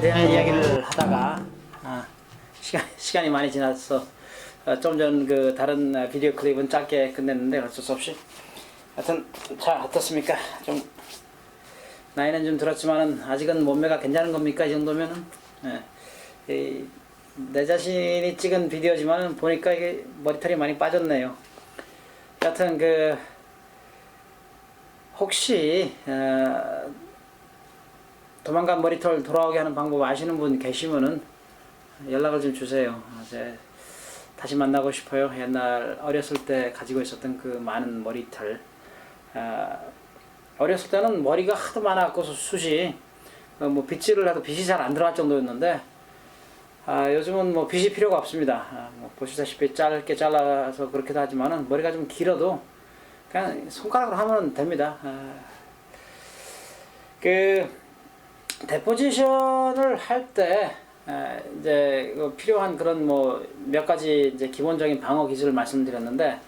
대한 이야기를 하다가 아, 시간 시간이 많이 지나서 어, 좀전 그 다른 어, 비디오 클립은 짧게 끝냈는데 어쩔 수 없이 하여튼 자 어떻습니까? 좀 나이는 좀 들었지만은 아직은 몸매가 괜찮은 겁니까 이 정도면은 예. 이, 내 자신이 찍은 비디오지만은 보니까 이게 머리털이 많이 빠졌네요. 여하튼 그 혹시 어, 도망간 머리털 돌아오게 하는 방법 아시는 분 계시면은 연락을 좀 주세요. 다시 만나고 싶어요. 옛날 어렸을 때 가지고 있었던 그 많은 머리털. 아, 어렸을 때는 머리가 하도 많아갖고 숱이 어, 뭐 빗질을 해도 빗이 잘 안 들어갈 정도였는데 아, 요즘은 뭐 빗이 필요가 없습니다. 아, 뭐 보시다시피 짧게 잘라서 그렇게도 하지만은 머리가 좀 길어도 그냥 손가락으로 하면 됩니다. 아, 그 데포지션을 할 때 이제 그 필요한 그런 뭐 몇 가지 이제 기본적인 방어 기술을 말씀드렸는데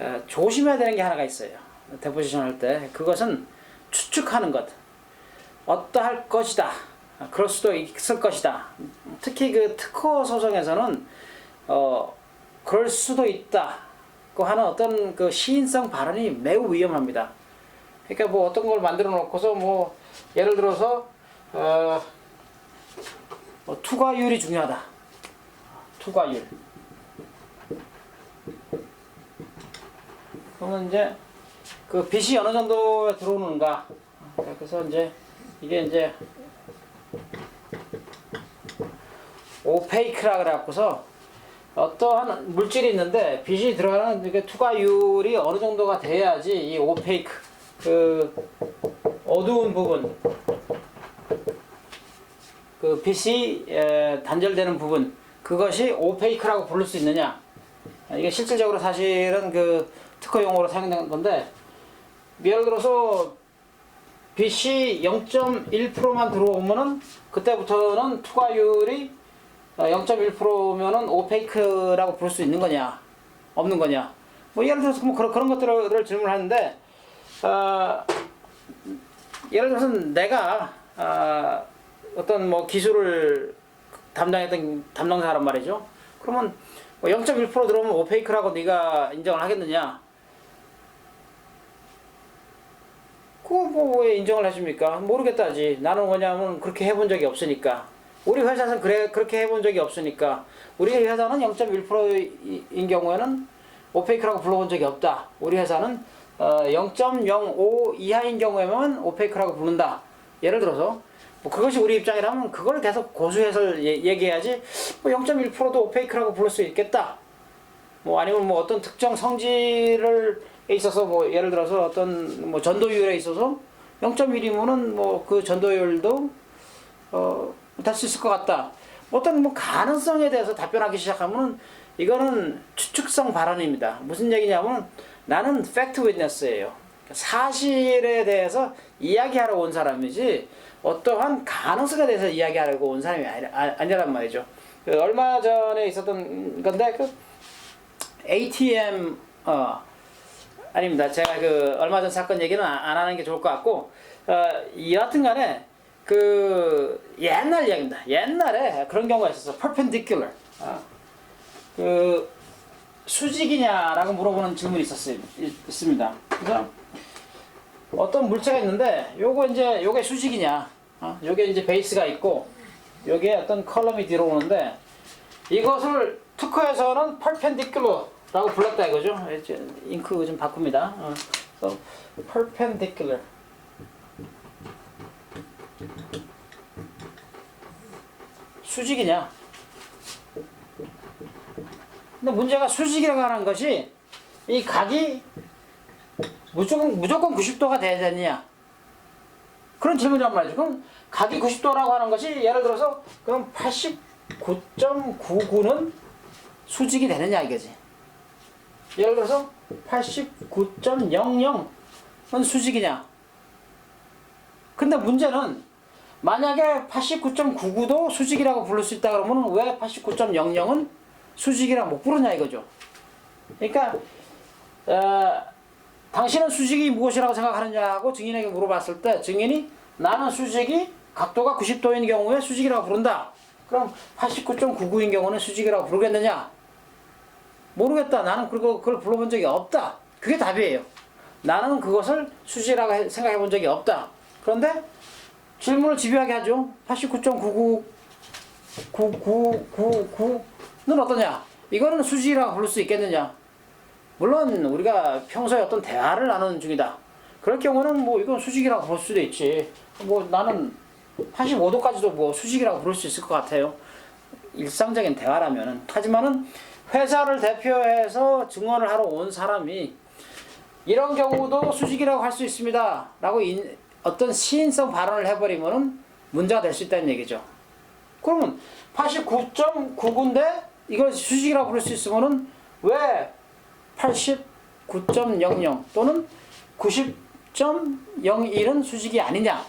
에, 조심해야 되는 게 하나가 있어요. 데포지션 할 때 그것은 추측하는 것. 어떠할 것이다. 아, 그럴 수도 있을 것이다. 특히 그 특허 소송에서는 어 그럴 수도 있다. 그 하는 어떤 그 시인성 발언이 매우 위험합니다. 그러니까 뭐 어떤 걸 만들어 놓고서 뭐 예를 들어서 어, 뭐 투과율이 중요하다. 투과율. 그러면 이제 그 빚이 어느 정도 들어오는가. 그래서 이제 이게 이제 오페이크라 그래갖고서 어떠한 물질이 있는데 빚이 들어가는 이게 투과율이 어느 정도가 돼야지 이 오페이크 그 어두운 부분 그 빛이 에, 단절되는 부분 그것이 오페이크라고 부를 수 있느냐? 이게 실질적으로 사실은 그 특허 용어로 사용된 건데 예를 들어서 빛이 0.1%만 들어오면은 그때부터는 투과율이 0.1%면은 오페이크라고 부를 수 있는 거냐? 없는 거냐? 뭐 예를 들어서 뭐 그런 그런 것들을 질문하는데 어, 예를 들어서 내가 어, 어떤 뭐 기술을 담당했던 담당자란 말이죠. 그러면 뭐0.1% 들어오면 오페이크라고 네가 인정을 하겠느냐? 그거 뭐왜 인정을 해줍니까? 모르겠다지. 나는 뭐냐면 그렇게 해본 적이 없으니까. 우리 회사는 그래 그렇게 해본 적이 없으니까. 우리 회사는 0.1%인 경우에는 오페이크라고 불러본 적이 없다. 우리 회사는 어, 0.05 이하인 경우에만 오페이크라고 부른다. 예를 들어서 뭐 그것이 우리 입장이라면 그걸 계속 고수해서 예- 얘기해야지 뭐 0.1%도 오페이크라고 부를 수 있겠다. 뭐 아니면 뭐 어떤 특정 성질을 있어서 뭐 예를 들어서 어떤 뭐 전도율에 있어서 0.1이면은 뭐 그 전도율도 어 될 수 있을 것 같다. 어떤 뭐 가능성에 대해서 답변하기 시작하면은 이거는 추측성 발언입니다. 무슨 얘기냐면 나는 팩트 윈네스예요. 사실에 대해서 이야기하러 온 사람이지 어떠한 가능성에 대해서 이야기하려고 온 사람이 아니, 아- 아니란 말이죠. 그 얼마 전에 있었던 건데 그 ATM 어 아닙니다. 제가 그 얼마 전 사건 얘기는 안, 안 하는 게 좋을 것 같고 어 여하튼간에 그 옛날 이야기입니다. 옛날에 그런 경우가 있었어. perpendicular. 어. 그 수직이냐라고 물어보는 질문이 있었어요. 있습니다. 그래서 어떤 물체가 있는데 요거 이제 요게 수직이냐? 어? 요게 이제 베이스가 있고 요게 어떤 컬럼이 들어오는데 이것을 특허에서는 perpendicular라고 불렀다 이거죠. 잉크 좀 바꿉니다. 어. 그래서 perpendicular. 수직이냐? 근데 문제가 수직이라고 하는 것이 이 각이 무조건 무조건 90도가 돼야 되느냐? 그런 질문이란 말이죠. 그럼 각이 90도라고 하는 것이 예를 들어서 그럼 89.99는 수직이 되느냐 이거지. 예를 들어서 89.00은 수직이냐? 근데 문제는 만약에 89.99도 수직이라고 부를 수 있다 그러면 왜 89.00은 수직이라 못 부르냐 이거죠. 그러니까 어, 당신은 수직이 무엇이라고 생각하느냐고 증인에게 물어봤을 때 증인이 나는 수직이 각도가 90도인 경우에 수직이라고 부른다. 그럼 89.99인 경우는 수직이라고 부르겠느냐? 모르겠다. 나는 그거 그걸 불러본 적이 없다. 그게 답이에요. 나는 그것을 수직이라고 해- 생각해 본 적이 없다. 그런데 질문을 집요하게 하죠. 89.99 9999는 어떠냐? 이거는 수직이라고 부를 수 있겠느냐? 물론 우리가 평소에 어떤 대화를 나누는 중이다. 그럴 경우는 뭐 이건 수직이라고 볼 수도 있지. 뭐 나는 85도까지도 뭐 수직이라고 부를 수 있을 것 같아요. 일상적인 대화라면은. 하지만은 회사를 대표해서 증언을 하러 온 사람이 이런 경우도 수직이라고 할 수 있습니다. 라고 인- 어떤 시인성 발언을 해버리면은 문제가 될 수 있다는 얘기죠. 그러면 89.99인데 이걸 수직이라고 부를 수 있으면은 왜 89.00 또는 90.01은 수직이 아니냐?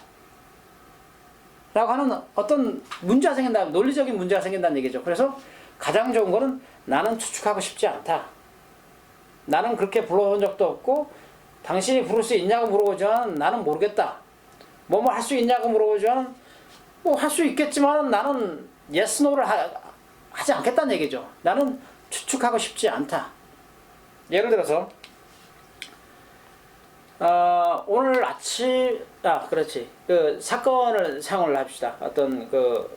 라고 하는 어떤 문제가 생긴다, 논리적인 문제가 생긴다는 얘기죠. 그래서 가장 좋은 거는 나는 추측하고 싶지 않다. 나는 그렇게 불러본 적도 없고, 당신이 부를 수 있냐고 물어보지만 나는 모르겠다. 뭐뭐 할 수 있냐고 물어보지만 뭐 할 수 있겠지만 나는 yes, no를 하, 하지 않겠다는 얘기죠. 나는 추측하고 싶지 않다. 예를 들어서 어, 오늘 아침 아 그렇지 그 사건을 생각을 합시다. 어떤 그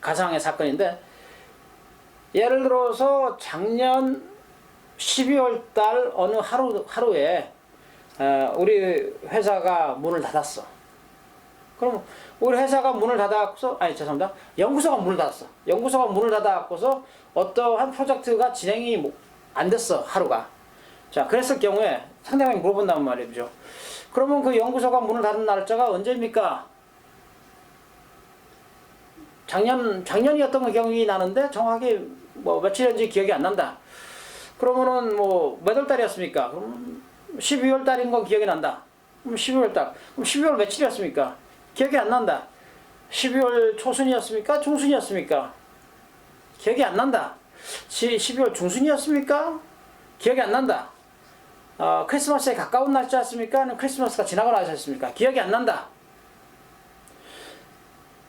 가상의 사건인데 예를 들어서 작년 12월 달 어느 하루 하루에 어, 우리 회사가 문을 닫았어. 그럼 우리 회사가 문을 닫아서 아니 죄송합니다. 연구소가 문을 닫았어. 연구소가 문을 닫아갖고서 어떠한 프로젝트가 진행이 뭐 안 됐어 하루가. 자 그랬을 경우에 상대방이 물어본다는 말이죠. 그러면 그 연구소가 문을 닫은 날짜가 언제입니까? 작년 작년이었던 그 기억이 나는데 정확히 뭐 며칠인지 기억이 안 난다. 그러면은 뭐 몇 월 달이었습니까? 그럼 12월 달인 건 기억이 난다. 그럼 12월 달. 그럼 12월 며칠이었습니까? 기억이 안 난다. 12월 초순이었습니까? 중순이었습니까? 기억이 안 난다. 12월 중순이었습니까? 기억이 안 난다. 어, 크리스마스에 가까운 날짜였습니까? 아니면 크리스마스가 지나고 나셨습니까? 기억이 안 난다.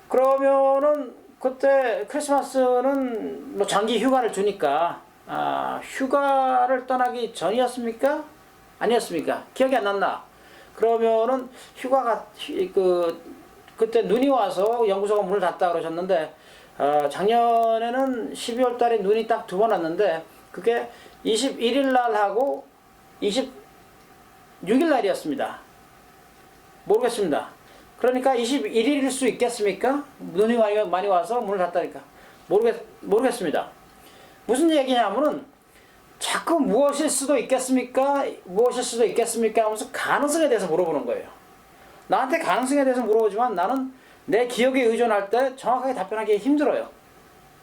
그러면은 그때 크리스마스는 뭐 장기 휴가를 주니까 아, 휴가를 떠나기 전이었습니까? 아니었습니까? 기억이 안 난다. 그러면은 휴가가 휴- 그 그때 눈이 와서 연구소가 문을 닫다 그러셨는데 어, 작년에는 12월 달에 눈이 딱 두 번 왔는데 그게 21일 날 하고 26일 날이었습니다. 모르겠습니다. 그러니까 21일일 수 있겠습니까? 눈이 많이, 많이 와서 문을 닫다니까. 모르겠, 모르겠습니다. 무슨 얘기냐면은 자꾸 무엇일 수도 있겠습니까? 무엇일 수도 있겠습니까? 하면서 가능성에 대해서 물어보는 거예요. 나한테 가능성에 대해서 물어보지만 나는 내 기억에 의존할 때 정확하게 답변하기 힘들어요.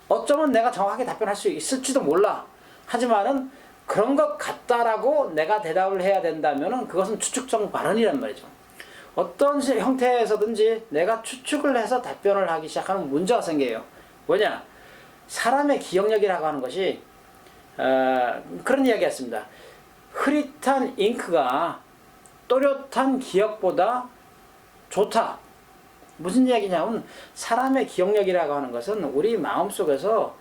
어쩌면 내가 정확하게 답변할 수 있을지도 몰라. 하지만은 그런 것 같다라고 내가 대답을 해야 된다면은 그것은 추측성 발언이란 말이죠. 어떤 시- 형태에서든지 내가 추측을 해서 답변을 하기 시작하면 문제가 생겨요. 뭐냐? 사람의 기억력이라고 하는 것이 어, 그런 이야기였습니다. 흐릿한 잉크가 또렷한 기억보다 좋다. 무슨 이야기냐면 사람의 기억력이라고 하는 것은 우리 마음속에서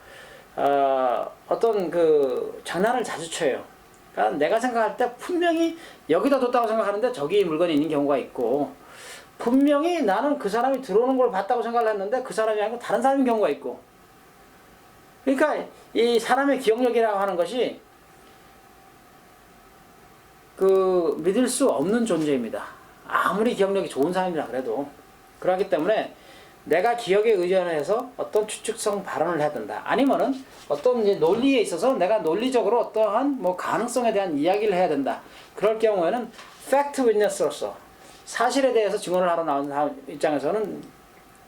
어, 어떤 그 장난을 자주 쳐요. 그러니까 내가 생각할 때 분명히 여기다 뒀다고 생각하는데 저기 물건이 있는 경우가 있고 분명히 나는 그 사람이 들어오는 걸 봤다고 생각을 했는데 그 사람이 아니고 다른 사람인 경우가 있고 그러니까 이 사람의 기억력이라고 하는 것이 그 믿을 수 없는 존재입니다. 아무리 기억력이 좋은 사람이라 그래도 그렇기 때문에 내가 기억에 의존해서 어떤 추측성 발언을 해야 된다. 아니면은 어떤 이제 논리에 있어서 내가 논리적으로 어떠한 뭐 가능성에 대한 이야기를 해야 된다. 그럴 경우에는 팩트 윈네스로서 사실에 대해서 증언을 하러 나온 입장에서는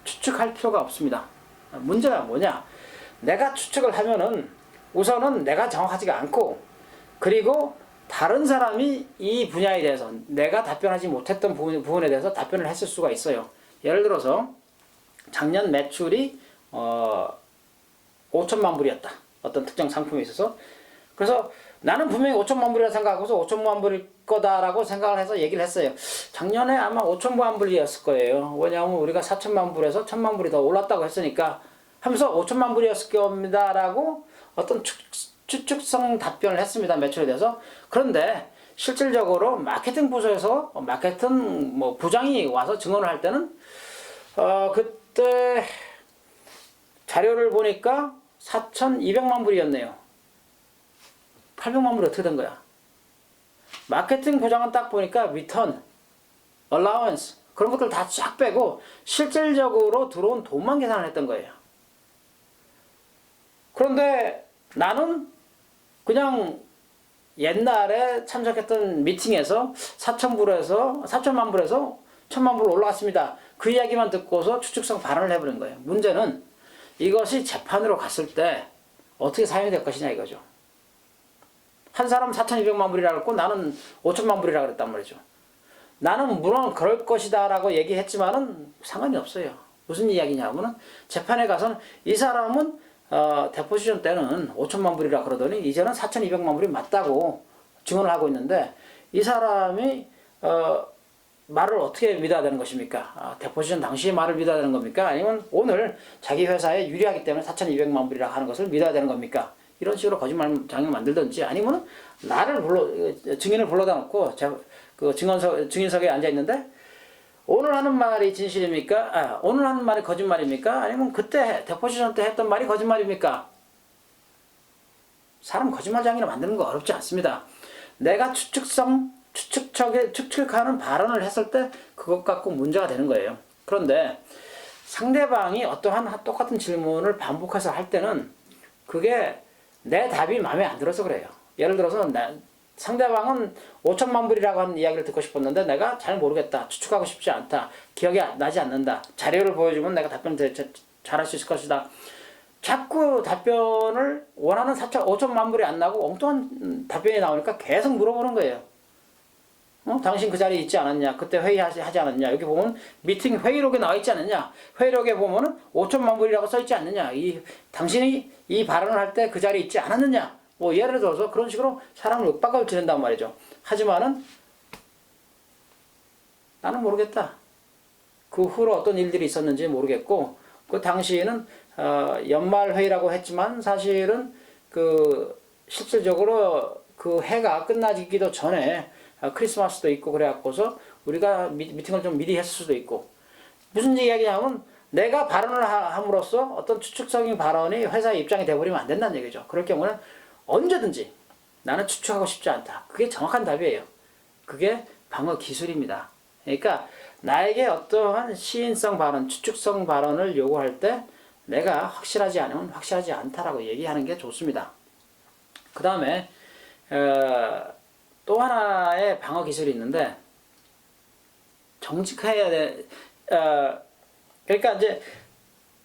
추측할 필요가 없습니다. 문제가 뭐냐? 내가 추측을 하면은 우선은 내가 정확하지가 않고 그리고 다른 사람이 이 분야에 대해서 내가 답변하지 못했던 부분, 부분에 대해서 답변을 했을 수가 있어요. 예를 들어서 작년 매출이 어 5천만 불이었다. 어떤 특정 상품에 있어서 그래서 나는 분명히 5천만 불이라 생각하고서 5천만 불일 거다라고 생각을 해서 얘기를 했어요. 작년에 아마 5천만 불이었을 거예요. 왜냐하면 우리가 4천만 불에서 1천만 불이 더 올랐다고 했으니까 하면서 5천만 불이었을 겁니다라고 어떤 추, 추측성 답변을 했습니다. 매출에 대해서. 그런데 실질적으로 마케팅 부서에서 마케팅 뭐 부장이 와서 증언을 할 때는 어 그때 자료를 보니까 4,200만 불이었네요. 800만 불이 어떻게 된 거야? 마케팅 부장은 딱 보니까 리턴, allowance 그런 것들 다 쫙 빼고 실질적으로 들어온 돈만 계산을 했던 거예요. 그런데 나는 그냥 옛날에 참석했던 미팅에서 4천 불에서 4천만 불에서 천만 불 올라갔습니다. 그 이야기만 듣고서 추측성 발언을 해버린 거예요. 문제는 이것이 재판으로 갔을 때 어떻게 사용이 될 것이냐 이거죠. 한 사람 4,200만 불이라고 했고 나는 5천만 불이라고 그랬단 말이죠. 나는 물론 그럴 것이다 라고 얘기했지만은 상관이 없어요. 무슨 이야기냐면은 재판에 가서는 이 사람은 어, 데포지션 때는 5천만 불이라 그러더니 이제는 4,200만 불이 맞다고 증언을 하고 있는데 이 사람이 어, 말을 어떻게 믿어야 되는 것입니까? 아, 데포지션 당시의 말을 믿어야 되는 겁니까? 아니면 오늘 자기 회사에 유리하기 때문에 4,200만 불이라 하는 것을 믿어야 되는 겁니까? 이런 식으로 거짓말 장을 만들든지 아니면 나를 불러 증인을 불러다 놓고 제, 그 증언석 증인석에 앉아 있는데 오늘 하는 말이 진실입니까? 아, 오늘 하는 말이 거짓말입니까? 아니면 그때 데포지션 때 했던 말이 거짓말입니까? 사람 거짓말장이를 만드는 거 어렵지 않습니다. 내가 추측성 추측적에 추측하는 발언을 했을 때 그것 갖고 문제가 되는 거예요. 그런데 상대방이 어떠한 똑같은 질문을 반복해서 할 때는 그게 내 답이 마음에 안 들어서 그래요. 예를 들어서 나, 상대방은 5천만 불이라고 하는 이야기를 듣고 싶었는데 내가 잘 모르겠다. 추측하고 싶지 않다. 기억이 나지 않는다. 자료를 보여주면 내가 답변 잘할 수 있을 것이다. 자꾸 답변을 원하는 4천, 5천만 불이 안 나고 엉뚱한 답변이 나오니까 계속 물어보는 거예요. 어? 당신 그 자리에 있지 않았냐? 그때 회의하지 하지 않았냐? 여기 보면 미팅 회의록에 나와 있지 않느냐? 회의록에 보면은 5천만 불이라고 써 있지 않느냐? 이 당신이 이 발언을 할 때 그 자리에 있지 않았느냐? 뭐 예를 들어서 그런 식으로 사람을 윽박을 지른단 말이죠. 하지만은 나는 모르겠다. 그 후로 어떤 일들이 있었는지 모르겠고 그 당시에는 어, 연말 회의라고 했지만 사실은 그 실질적으로 그 해가 끝나기도 전에 어, 크리스마스도 있고 그래갖고서 우리가 미, 미팅을 좀 미리 했을 수도 있고 무슨 이야기냐면 내가 발언을 함으로써 어떤 추측적인 발언이 회사의 입장이 돼버리면 안 된다는 얘기죠. 그럴 경우는 언제든지 나는 추측하고 싶지 않다. 그게 정확한 답이에요. 그게 방어 기술입니다. 그러니까 나에게 어떠한 시인성 발언, 추측성 발언을 요구할 때 내가 확실하지 않으면 확실하지 않다라고 얘기하는 게 좋습니다. 그 다음에 어, 또 하나의 방어 기술이 있는데 정직해야 돼. 어, 그러니까 이제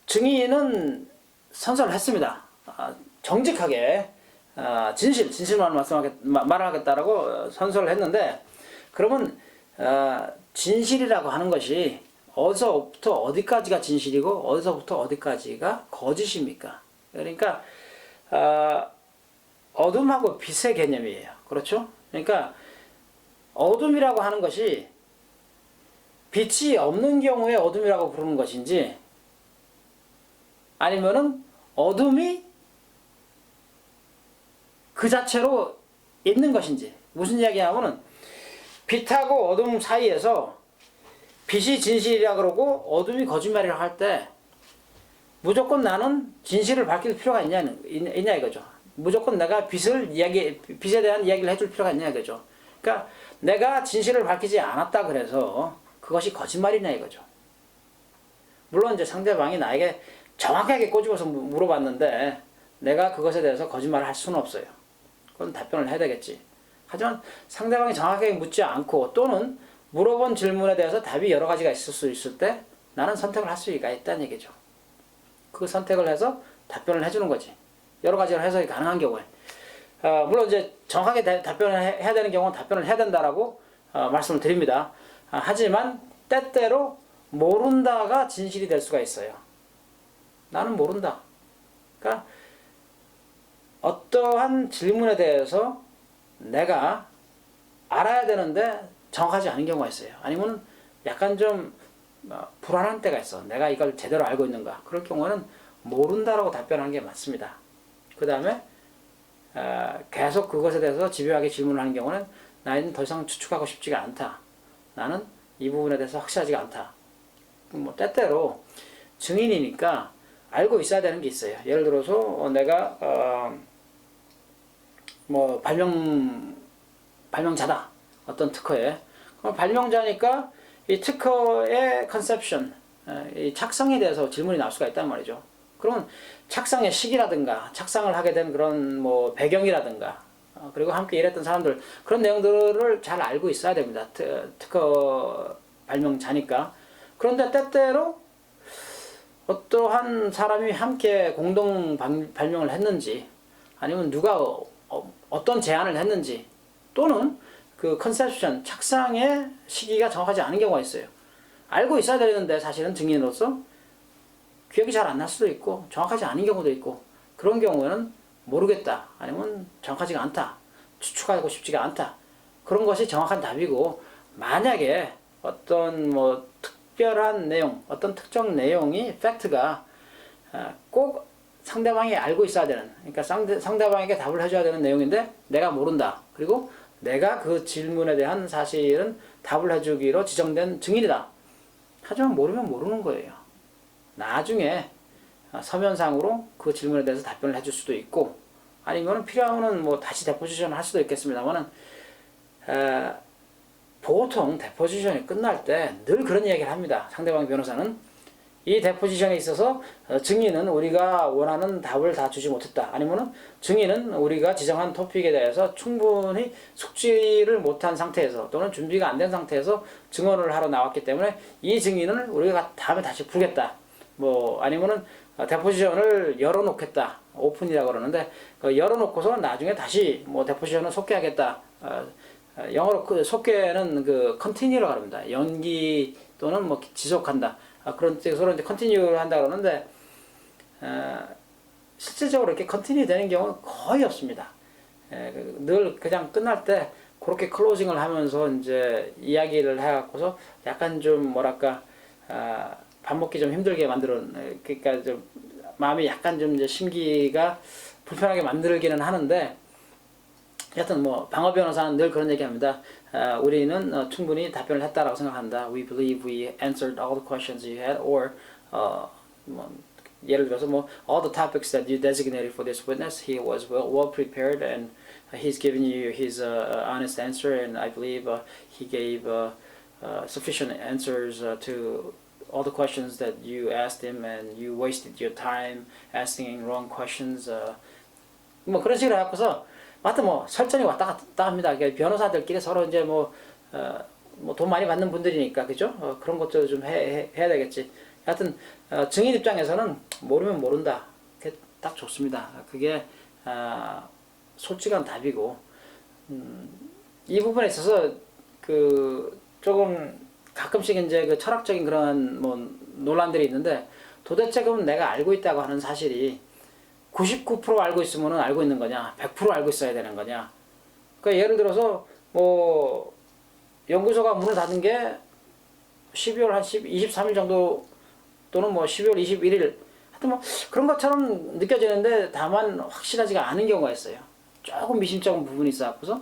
증인은 선서를 했습니다. 어, 정직하게 어, 진실, 진실만 말씀하겠, 말하겠다라고 선서를 했는데 그러면 어, 진실이라고 하는 것이 어디서부터 어디까지가 진실이고 어디서부터 어디까지가 거짓입니까? 그러니까 어, 어둠하고 빛의 개념이에요. 그렇죠? 그러니까 어둠이라고 하는 것이 빛이 없는 경우에 어둠이라고 부르는 것인지 아니면은 어둠이 그 자체로 있는 것인지 무슨 이야기냐면은 빛하고 어둠 사이에서 빛이 진실이라 그러고 어둠이 거짓말이라 할 때 무조건 나는 진실을 밝힐 필요가 있냐, 있냐 이거죠. 무조건 내가 빛을 이야기, 빛에 대한 이야기를 해줄 필요가 있냐 이거죠. 그러니까 내가 진실을 밝히지 않았다 그래서 그것이 거짓말이냐 이거죠. 물론 이제 상대방이 나에게 정확하게 꼬집어서 물어봤는데 내가 그것에 대해서 거짓말을 할 수는 없어요. 그건 답변을 해야 되겠지. 하지만 상대방이 정확하게 묻지 않고 또는 물어본 질문에 대해서 답이 여러 가지가 있을 수 있을 때 나는 선택을 할 수가 있다는 얘기죠. 그 선택을 해서 답변을 해주는 거지. 여러 가지로 해석이 가능한 경우에. 어, 물론 이제 정확하게 대, 답변을 해, 야 되는 경우는 답변을 해야 된다라고 어, 말씀을 드립니다. 아, 하지만 때때로 모른다가 진실이 될 수가 있어요. 나는 모른다. 그러니까 어떠한 질문에 대해서 내가 알아야 되는데 정확하지 않은 경우가 있어요. 아니면 약간 좀 어, 불안한 때가 있어. 내가 이걸 제대로 알고 있는가. 그럴 경우는 모른다라고 답변하는 게 맞습니다. 그 다음에 어, 계속 그것에 대해서 집요하게 질문하는 경우는 나는 더 이상 추측하고 싶지가 않다. 나는 이 부분에 대해서 확실하지가 않다. 뭐 때때로 증인이니까 알고 있어야 되는 게 있어요. 예를 들어서 어, 내가 어, 뭐 발명 발명자다 어떤 특허에 그럼 발명자니까 이 특허의 컨셉션 이 착상에 대해서 질문이 나올 수가 있단 말이죠. 그러면 착상의 시기라든가 착상을 하게 된 그런 뭐 배경이라든가 어, 그리고 함께 일했던 사람들 그런 내용들을 잘 알고 있어야 됩니다. 트, 특허 발명자니까 그런데 때때로 어떠한 사람이 함께 공동 발- 발명을 했는지 아니면 누가 어, 떤 제안을 했는지 또는 그 컨셉션 착상의 시기가 정확하지 않은 경우가 있어요. 알고 있어야 되는데 사실은 증인으로서 기억이 잘 안 날 수도 있고 정확하지 않은 경우도 있고 그런 경우에는 모르겠다 아니면 정확하지가 않다 추측하고 싶지가 않다 그런 것이 정확한 답이고 만약에 어떤 뭐 특 별한 내용 어떤 특정 내용이 팩트가 아, 꼭 상대방이 알고 있어야 되는 그러니까 상대, 상대방에게 답을 해줘야 되는 내용인데 내가 모른다. 그리고 내가 그 질문에 대한 사실은 답을 해주기로 지정된 증인이다. 하지만 모르면 모르는 거예요. 나중에 아, 서면상으로 그 질문에 대해서 답변을 해줄 수도 있고 아니면 필요하면 뭐 다시 데포지션을 할 수도 있겠습니다만은 에, 보통 데포지션이 끝날 때 늘 그런 이야기를 합니다. 상대방 변호사는 이 데포지션에 있어서 어, 증인은 우리가 원하는 답을 다 주지 못했다. 아니면은 증인은 우리가 지정한 토픽에 대해서 충분히 숙지를 못한 상태에서 또는 준비가 안 된 상태에서 증언을 하러 나왔기 때문에 이 증인을 우리가 다음에 다시 부르겠다. 뭐 아니면은 어, 데포지션을 열어놓겠다. 오픈이라고 그러는데 그 열어놓고서 나중에 다시 뭐 데포지션을 속개하겠다. 어, 어, 영어로 그 속개는 그 컨티뉴라고 합니다. 연기 또는 뭐 지속한다. 아, 그런 뜻으로 이제 컨티뉴를 한다 그러는데 어, 실질적으로 이렇게 컨티뉴 되는 경우는 거의 없습니다. 예, 그- 늘 그냥 끝날 때 그렇게 클로징을 하면서 이제 이야기를 해갖고서 약간 좀 뭐랄까 아, 밥 먹기 좀 힘들게 에, 그러니까 좀 마음이 약간 좀 이제 심기가 불편하게 만들기는 하는데 여하튼 뭐 방어 변호사는 늘 그런 얘기합니다. 아, 우리는 어, 충분히 답변을 했다라고 생각한다. We believe we answered all the questions you had, or 어, 뭐, 예를 들어서 뭐 all the topics that you designated for this witness, he was well, well prepared and he's given you his uh, honest answer, and I believe uh, he gave uh, uh, sufficient answers uh, to all the questions that you asked him, and you wasted your time asking wrong questions. Uh, 뭐 그런 식으로 해갖고서 하여튼 뭐 설전이 왔다 갔다 합니다. 그러니까 변호사들끼리 서로 이제 뭐, 어, 뭐 돈 많이 받는 분들이니까 그죠? 어, 그런 것도 좀 해, 해, 해 야 되겠지. 하여튼 어, 증인 입장에서는 모르면 모른다. 그게 딱 좋습니다. 그게 아, 솔직한 답이고 음, 이 부분에 있어서 그 조금 가끔씩 이제 그 철학적인 그런 뭐 논란들이 있는데 도대체 그럼 내가 알고 있다고 하는 사실이 99% 알고 있으면 알고 있는 거냐, 100% 알고 있어야 되는 거냐. 그러니까 예를 들어서 뭐 연구소가 문을 닫은 게 12월 한 10, 23일 정도 또는 뭐 12월 21일 하여튼 뭐 그런 것처럼 느껴지는데 다만 확실하지가 않은 경우가 있어요. 조금 미심쩍은 부분이 있어갖고서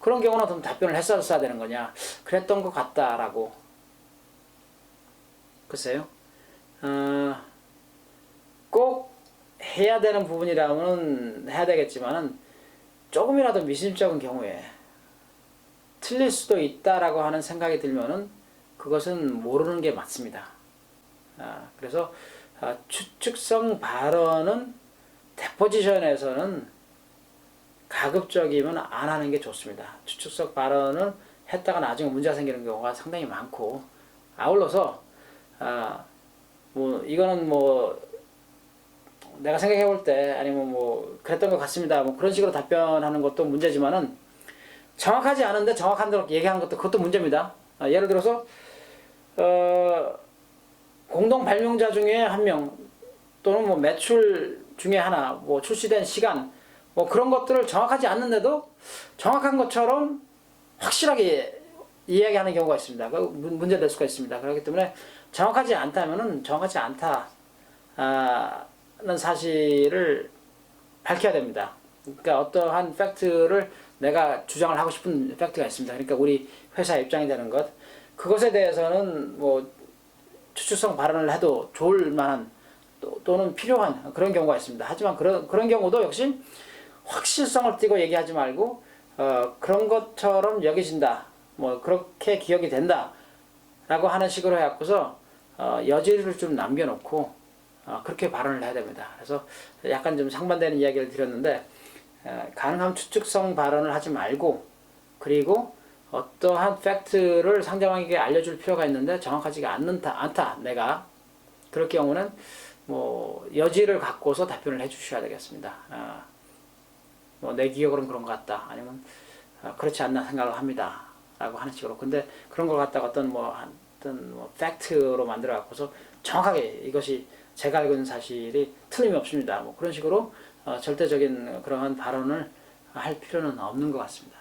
그런 경우는 좀 답변을 했었어야 되는 거냐. 그랬던 것 같다라고. 글쎄요. 어, 꼭 해야 되는 부분이라면 해야 되겠지만은 조금이라도 미심쩍은 경우에 틀릴 수도 있다라고 하는 생각이 들면은 그것은 모르는 게 맞습니다. 아, 그래서 아, 추측성 발언은 데포지션에서는 가급적이면 안 하는 게 좋습니다. 추측성 발언을 했다가 나중에 문제가 생기는 경우가 상당히 많고 아울러서 아, 뭐 이거는 뭐 내가 생각해 볼 때 아니면 뭐 그랬던 것 같습니다. 뭐 그런 식으로 답변하는 것도 문제지만은 정확하지 않은데 정확한 대로 얘기하는 것도 그것도 문제입니다. 아, 예를 들어서 어, 공동 발명자 중에 한 명 또는 뭐 매출 중에 하나 뭐 출시된 시간 뭐 그런 것들을 정확하지 않는데도 정확한 것처럼 확실하게 이야기하는 경우가 있습니다. 그 문- 문제될 수가 있습니다. 그렇기 때문에 정확하지 않다면은 정확하지 않다 는 사실을 밝혀야 됩니다. 그러니까 어떠한 팩트를 내가 주장을 하고 싶은 팩트가 있습니다. 그러니까 우리 회사 입장이 되는 것 그것에 대해서는 뭐 추측성 발언을 해도 좋을 만한 또, 또는 필요한 그런 경우가 있습니다. 하지만 그런 그런 경우도 역시 확실성을 띠고 얘기하지 말고 어, 그런 것처럼 여겨진다. 뭐 그렇게 기억이 된다라고 하는 식으로 해갖고서 어, 여지를 좀 남겨놓고 어, 그렇게 발언을 해야 됩니다. 그래서 약간 좀 상반되는 이야기를 드렸는데 어, 가능한 추측성 발언을 하지 말고 그리고 어떠한 팩트를 상대방에게 알려줄 필요가 있는데 정확하지가 않는다, 않다 내가 그럴 경우는 뭐 여지를 갖고서 답변을 해주셔야 되겠습니다. 아, 뭐내 기억으로는 그런 것 같다. 아니면 아, 그렇지 않나 생각을 합니다. 라고 하는 식으로. 근데 그런 걸 갖다가 어떤 뭐 어떤 뭐 팩트로 만들어 갖고서 정확하게 이것이 제가 알고 있는 사실이 틀림이 없습니다. 뭐 그런 식으로 어, 절대적인 그러한 발언을 할 필요는 없는 것 같습니다.